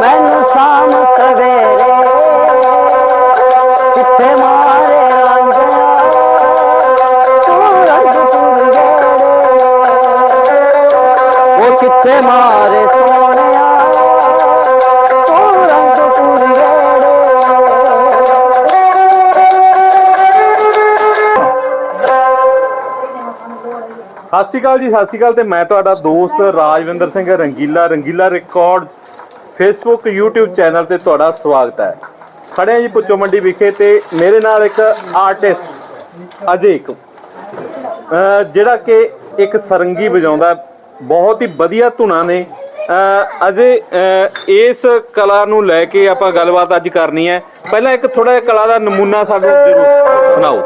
ਮੈਨੂੰ ਸ਼ਾਮ ਸਵੇਰੇ ਕਿੱਥੇ ਮਾਰੇ ਰਾਂਝਾ ਤੂੰ ਰੰਗ ਪੁਰਗੇ ਉਹ ਕਿੱਥੇ ਮਾਰੇ ਸੋਹਣਿਆ? ਤੂੰ ਰੰਗ ਪੁਰਗੇ ਸਤਿ ਸ਼੍ਰੀ ਅਕਾਲ ਜੀ, ਸਤਿ ਸ਼੍ਰੀ ਅਕਾਲ ਤੇ ਮੈਂ ਤੁਹਾਡਾ ਦੋਸਤ Rajwinder Singh Rangeela. Rangeela record Facebook YouTube channel ਤੇ ਤੁਹਾਡਾ ਸਵਾਗਤ ਹੈ। ਖੜੇ ਹਾਂ ਜੀ ਪੁੱਚੋ ਮੰਡੀ ਵਿਖੇ ਤੇ ਮੇਰੇ ਨਾਲ ਇੱਕ ਆਰਟਿਸਟ ਅਜੇ ਇੱਕ। ਜਿਹੜਾ ਕਿ ਇੱਕ ਸਰੰਗੀ ਵਜਾਉਂਦਾ ਬਹੁਤ ਹੀ ਵਧੀਆ ਧੁਨਾਂ ਨੇ। ਅਜੇ ਇਸ ਕਲਾ ਨੂੰ ਲੈ ਕੇ ਆਪਾਂ ਗੱਲਬਾਤ ਅੱਜ ਕਰਨੀ ਹੈ। ਪਹਿਲਾਂ ਇੱਕ ਥੋੜਾ ਜਿਹਾ ਕਲਾ ਦਾ ਨਮੂਨਾ ਸਾਨੂੰ ਜ਼ਰੂਰ ਸੁਣਾਓ।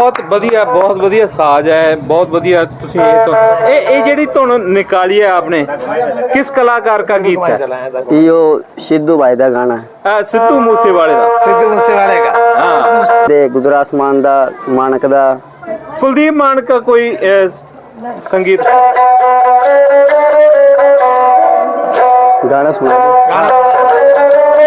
ਬਹੁਤ ਵਧੀਆ ਬਹੁਤ ਵਧੀਆ ਸਾਜ਼ ਹੈ ਬਹੁਤ ਵਧੀਆ ਤੁਸੀਂ ਇਹ ਤੋਂ ਇਹ ਇਹ ਜਿਹੜੀ ਧੁਨ ਨਿਕਾਲੀ ਹੈ ਆਪਨੇ ਕਿਸ ਕਲਾਕਾਰ ਦਾ ਗੀਤ ਹੈ यो सिद्धू भाई ਦਾ ਗਾਣਾ ਹੈ ਅਹ ਸਿੱਧੂ ਮੂਸੇਵਾਲੇ ਦਾ ਸਿੱਧੂ ਮੂਸੇਵਾਲੇ ਦਾ ਹਾਂ ਤੇ ਗੁਜਰਾ ਆਸਮਾਨ ਦਾ ਮਾਨਕ ਦਾ ਕੁਲਦੀਪ ਮਾਨਕ ਦਾ ਕੋਈ ਅਹ, ਸੰਗੀਤ ਗਾਣਾ ਸੁਣਾ ਦਿਓ।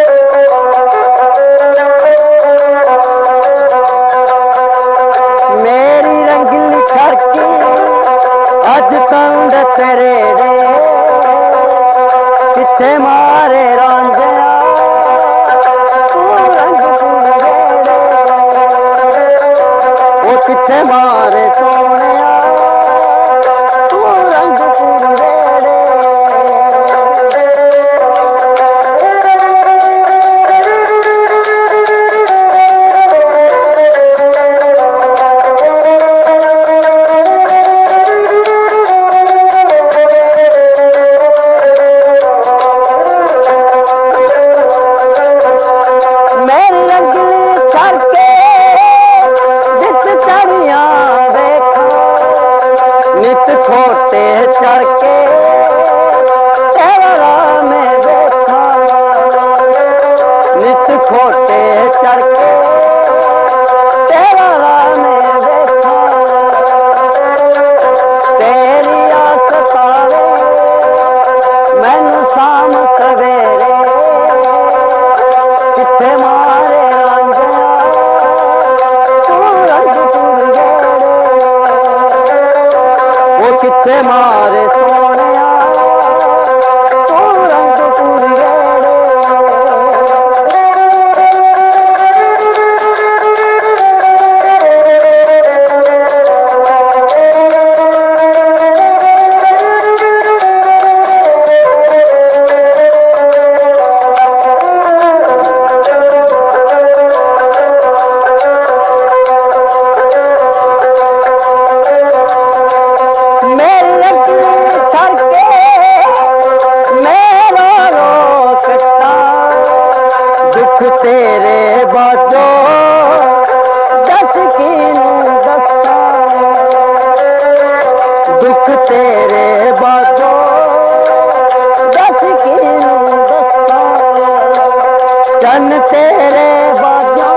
ਅੱਜ ਤੇਰੇ ਰੇ ਕਿੱਥੇ ਮਾਰੇ ਰਾਂਝਿਆ? ਰੰਗ ਉਹ ਕਿੱਥੇ ਮਾਰੇ ਸੋਹਣਿਆ ਤੇਰੇ ਬਾਝੋ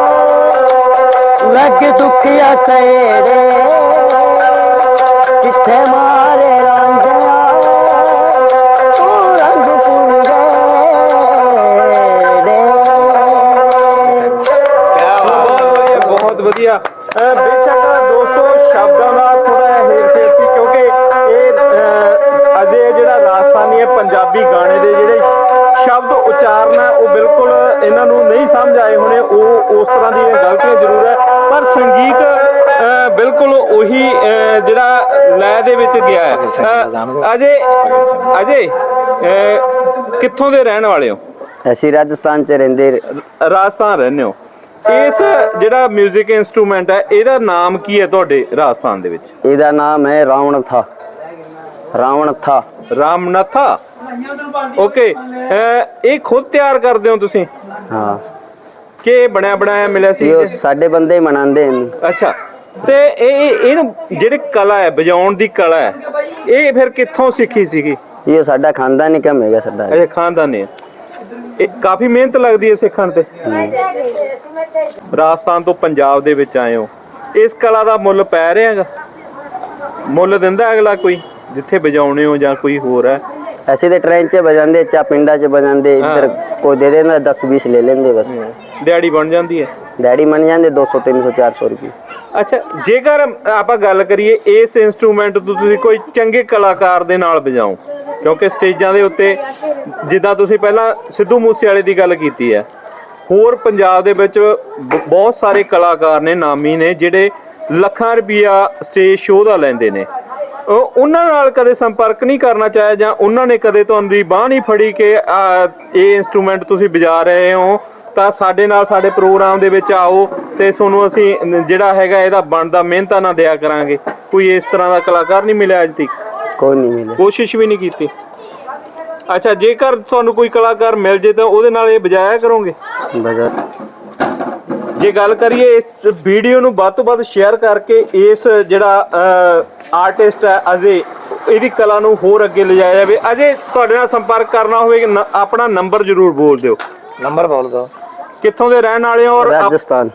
ਲੱਗ ਦੁਖਿਆ ਸੇਰੇ ਕਿੱਥੇ ਮਾਰੇ ਰਾਂਝਿਆ? ਤੂੰ ਰੰਗ ਪੁਰਗੇ ਬਹੁਤ ਵਧੀਆ। ਬਹੁਤ ਵਧੀਆ ਬੇਸ਼ੱਕ ਦੋਸਤੋ, ਸ਼ਬਦਾਂ ਦਾ ਥੋੜਾ ਜਿਹਾ ਹੇਰ ਫੇਰ ਸੀ ਕਿਉਂਕਿ ਇਹ ਅਜੇ ਜਿਹੜਾ ਰਾਜਸਥਾਨੀ ਹੈ, ਪੰਜਾਬੀ ਗਾਣੇ ਦੇ ਜਿਹੜੇ ਉਚਾਰਨ ਹੈ ਉਹ ਬਿਲਕੁਲ ਇਹਨਾਂ ਨੂੰ ਨਹੀਂ ਸਮਝ ਆਏ ਹੋਣੇ। ਉਹ ਉਸ ਤਰ੍ਹਾਂ ਦੀਆਂ ਗਲਤੀਆਂ ਜ਼ਰੂਰ ਹੈ। ਪਰ ਸੰਗੀਤ ਬਿਲਕੁਲ ਉਹੀ ਜਿਹੜਾ ਲੈ ਦੇ ਵਿੱਚ ਗਿਆ ਹੈ। ਅਜੇ ਅਜੇ ਕਿੱਥੋਂ ਦੇ ਰਹਿਣ ਵਾਲੇ ਹੋ? ਅਸੀਂ ਰਾਜਸਥਾਨ ਚ ਰਹਿੰਦੇ। ਰਾਜਸਥਾਨ ਰਹਿੰਦੇ ਹੋ। ਇਸ ਜਿਹੜਾ 뮤직 ਇਨਸਟਰੂਮੈਂਟ ਹੈ ਇਹਦਾ ਨਾਮ ਕੀ ਹੈ ਤੁਹਾਡੇ ਰਾਜਸਥਾਨ ਦੇ ਵਿੱਚ? ਇਹਦਾ ਨਾਮ ਹੈ ਰਾਵਣ ਥਾ ਰਾਵਣ ਥਾ ਰਾਮਨਾਥਾ। ਓਕੇ ਇਹ ਖੁਦ ਤਿਆਰ ਕਰਦੇ ਹੋ ਤੁਸੀਂ? ਹਾਂ। ਕਿ ਇਹ ਬਣਿਆ ਬਣਾਇਆ ਮਿਲਿਆ ਸੀ? ਇਹ ਸਾਡੇ ਬੰਦੇ ਮਨਾਉਂਦੇ ਨੇ ਅੱਛਾ ਤੇ ਇਹ ਇਹਨੂੰ ਜਿਹੜੀ ਕਲਾ ਹੈ ਵਜਾਉਣ ਦੀ ਕਲਾ ਹੈ ਇਹ ਫਿਰ ਕਿੱਥੋਂ ਸਿੱਖੀ ਸੀਗੀ? ਇਹ ਸਾਡਾ ਖਾਨਦਾਨੀ ਕੰਮ ਹੈਗਾ ਸਾਡਾ। ਅਜੇ ਖਾਨਦਾਨੀ ਹੈ। ਇਹ ਕਾਫੀ ਮਿਹਨਤ ਲੱਗਦੀ ਹੈ ਸਿੱਖਣ ਤੇ? ਰਾਜਸਥਾਨ ਤੋਂ ਪੰਜਾਬ ਦੇ ਵਿੱਚ ਆਏ ਹੋ। ਇਸ ਕਲਾ ਦਾ ਮੁੱਲ ਪੈ ਰਿਹਾ ਹੈਗਾ? ਮੁੱਲ ਦਿੰਦਾ ਅਗਲਾ ਕੋਈ? ਜਿੱਥੇ ਵਜਾਉਣੇ ਹੋ ਜਾਂ ਕੋਈ ਹੋਰ ਹੈ? ਅਸੀਂ ਤੇ ਟ੍ਰੇਨ 'ਚ ਬਜਾਉਂਦੇ ਚਾ ਪਿੰਡਾਂ 'ਚ ਬਜਾਉਂਦੇ ਇੱਧਰ ਕੋਈ ਦੇ ਦੇਂਦਾ 10 20 ਲੈ ਲੈਂਦੇ ਬਸ। ਦਿਹਾੜੀ ਬਣ ਜਾਂਦੀ ਹੈ? ਡੈਡੀ ਮੰਨ ਜਾਂਦੇ 200 300 400 ਰੁਪਏ। ਅੱਛਾ ਜੇਕਰ ਆਪਾਂ ਗੱਲ ਕਰੀਏ ਇਸ ਇਨਸਟਰੂਮੈਂਟ ਤੋਂ ਤੁਸੀਂ ਕੋਈ ਚੰਗੇ ਕਲਾਕਾਰ ਦੇ ਨਾਲ ਵਜਾਓ ਕਿਉਂਕਿ ਸਟੇਜਾਂ ਦੇ ਉੱਤੇ ਜਿੱਦਾਂ ਤੁਸੀਂ ਪਹਿਲਾਂ ਸਿੱਧੂ ਮੂਸੇਵਾਲੇ ਦੀ ਗੱਲ ਕੀਤੀ ਹੈ ਹੋਰ ਪੰਜਾਬ ਦੇ ਵਿੱਚ ਬਹੁਤ ਸਾਰੇ ਕਲਾਕਾਰ ਨੇ ਨਾਮੀ ਨੇ ਜਿਹੜੇ ਲੱਖਾਂ ਰੁਪਈਆ ਸਟੇਜ ਸ਼ੋਅ ਦਾ ਲੈਂਦੇ ਨੇ। ਉਹ ਉਹਨਾਂ ਨਾਲ ਕਦੇ ਸੰਪਰਕ ਨਹੀਂ ਕਰਨਾ ਚਾਹਿਆ ਜਾਂ ਉਹਨਾਂ ਨੇ ਕਦੇ ਤੁਹਾਨੂੰ ਦੀ ਬਾਹ ਨਹੀਂ ਫੜੀ ਕਿ ਇਹ ਇਨਸਟਰੂਮੈਂਟ ਤੁਸੀਂ ਵਜਾ ਰਹੇ ਹੋ ਤਾਂ ਸਾਡੇ ਨਾਲ ਸਾਡੇ ਪ੍ਰੋਗਰਾਮ ਦੇ ਵਿੱਚ ਆਓ ਤੇ ਤੁਹਾਨੂੰ ਅਸੀਂ ਜਿਹੜਾ ਹੈਗਾ ਇਹਦਾ ਬਣਦਾ ਮਿਹਨਤਾਂ ਨਾ ਦਿਆ ਕਰਾਂਗੇ। ਕੋਈ ਇਸ ਤਰ੍ਹਾਂ ਦਾ ਕਲਾਕਾਰ ਨਹੀਂ ਮਿਲਿਆ ਅੱਜ ਤੱਕ? ਕੋਈ ਨਹੀਂ ਮਿਲੇ ਕੋਸ਼ਿਸ਼ ਵੀ ਨਹੀਂ ਕੀਤੀ। ਅੱਛਾ ਜੇਕਰ ਤੁਹਾਨੂੰ ਕੋਈ ਕਲਾਕਾਰ ਮਿਲ ਜੇ ਤਾਂ ਉਹਦੇ ਨਾਲ ਇਹ ਵਜਾਇਆ ਕਰੋਗੇ? ਬਜਾ ਜੇ ਗੱਲ ਕਰੀਏ ਇਸ ਵੀਡੀਓ ਨੂੰ ਵੱਧ ਤੋਂ ਵੱਧ ਸ਼ੇਅਰ ਕਰਕੇ ਇਸ ਜਿਹੜਾ ਆਰਟਿਸਟ ਹੈ ਅਜੇ ਇਹਦੀ ਕਲਾ ਨੂੰ ਹੋਰ ਅੱਗੇ ਲਿਜਾਇਆ ਜਾਵੇ ਅਜੇ ਤੁਹਾਡੇ ਨਾਲ ਸੰਪਰਕ ਕਰਨਾ ਹੋਵੇ ਨ- ਆਪਣਾ ਨੰਬਰ ਜ਼ਰੂਰ ਬੋਲ ਦਿਓ ਨੰਬਰ ਬੋਲ ਦੋ ਕਿੱਥੋਂ ਦੇ ਰਹਿਣ ਵਾਲੇ ਹੋ ਔਰ ਆਪ- ਰਾਜਸਥਾਨ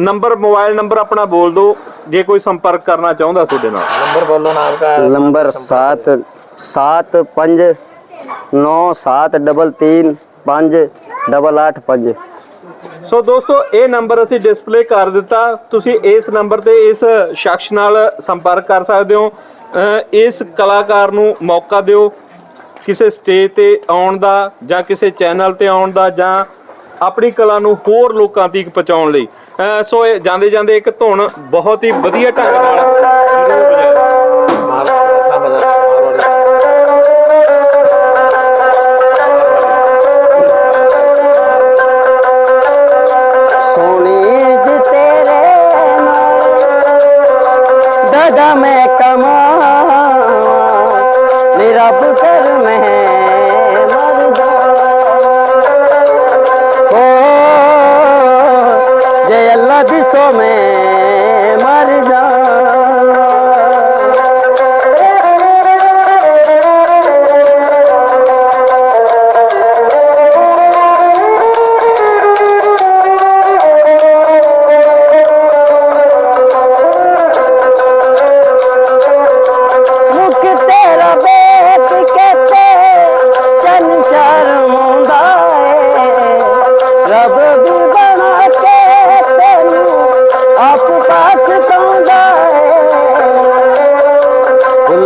ਨੰਬਰ ਮੋਬਾਈਲ ਨੰਬਰ ਆਪਣਾ ਬੋਲ ਦਿਓ ਜੇ ਕੋਈ ਸੰਪਰਕ ਕਰਨਾ ਚਾਹੁੰਦਾ ਤੁਹਾਡੇ ਨਾਲ नंबर बोलो ना आपका नंबर सात सात पंज नौ सात डबल तीन पाँच डबल आठ पंज ਸੋ ਦੋਸਤੋ, ਇਹ ਨੰਬਰ ਅਸੀਂ ਡਿਸਪਲੇ ਕਰ ਦਿੱਤਾ। ਤੁਸੀਂ ਇਸ ਨੰਬਰ ਤੇ ਇਸ ਸ਼ਖਸ ਨਾਲ ਸੰਪਰਕ ਕਰ ਸਕਦੇ ਹੋ। ਇਸ ਕਲਾਕਾਰ ਨੂੰ ਮੌਕਾ ਦਿਓ। ਕਿਸੇ ਸਟੇਜ ਤੇ ਆਉਣ ਦਾ ਜਾਂ ਕਿਸੇ ਚੈਨਲ ਤੇ ਆਉਣ ਦਾ ਜਾਂ ਆਪਣੀ ਕਲਾ ਨੂੰ ਹੋਰ ਲੋਕਾਂ ਤੱਕ ਪਹੁੰਚਾਉਣ ਲਈ। ਸੋ ਇਹ ਜਾਂਦੇ ਜਾਂਦੇ ਇੱਕ ਧੁਨ ਬਹੁਤ ਹੀ ਵਧੀਆ ਢੰਗ ਨਾਲ দামে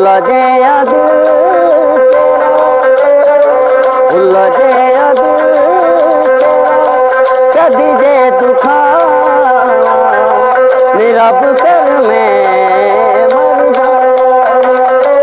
ਭੁੱਲਾ ਜਿਆ ਦਿਲ ਤੇਰਾ ਭੁੱਲਾ ਦਿਲ ਕਦੀ ਜੇ ਦੁਖਾ ਮੇਰਾ ਪੁੱਤਰ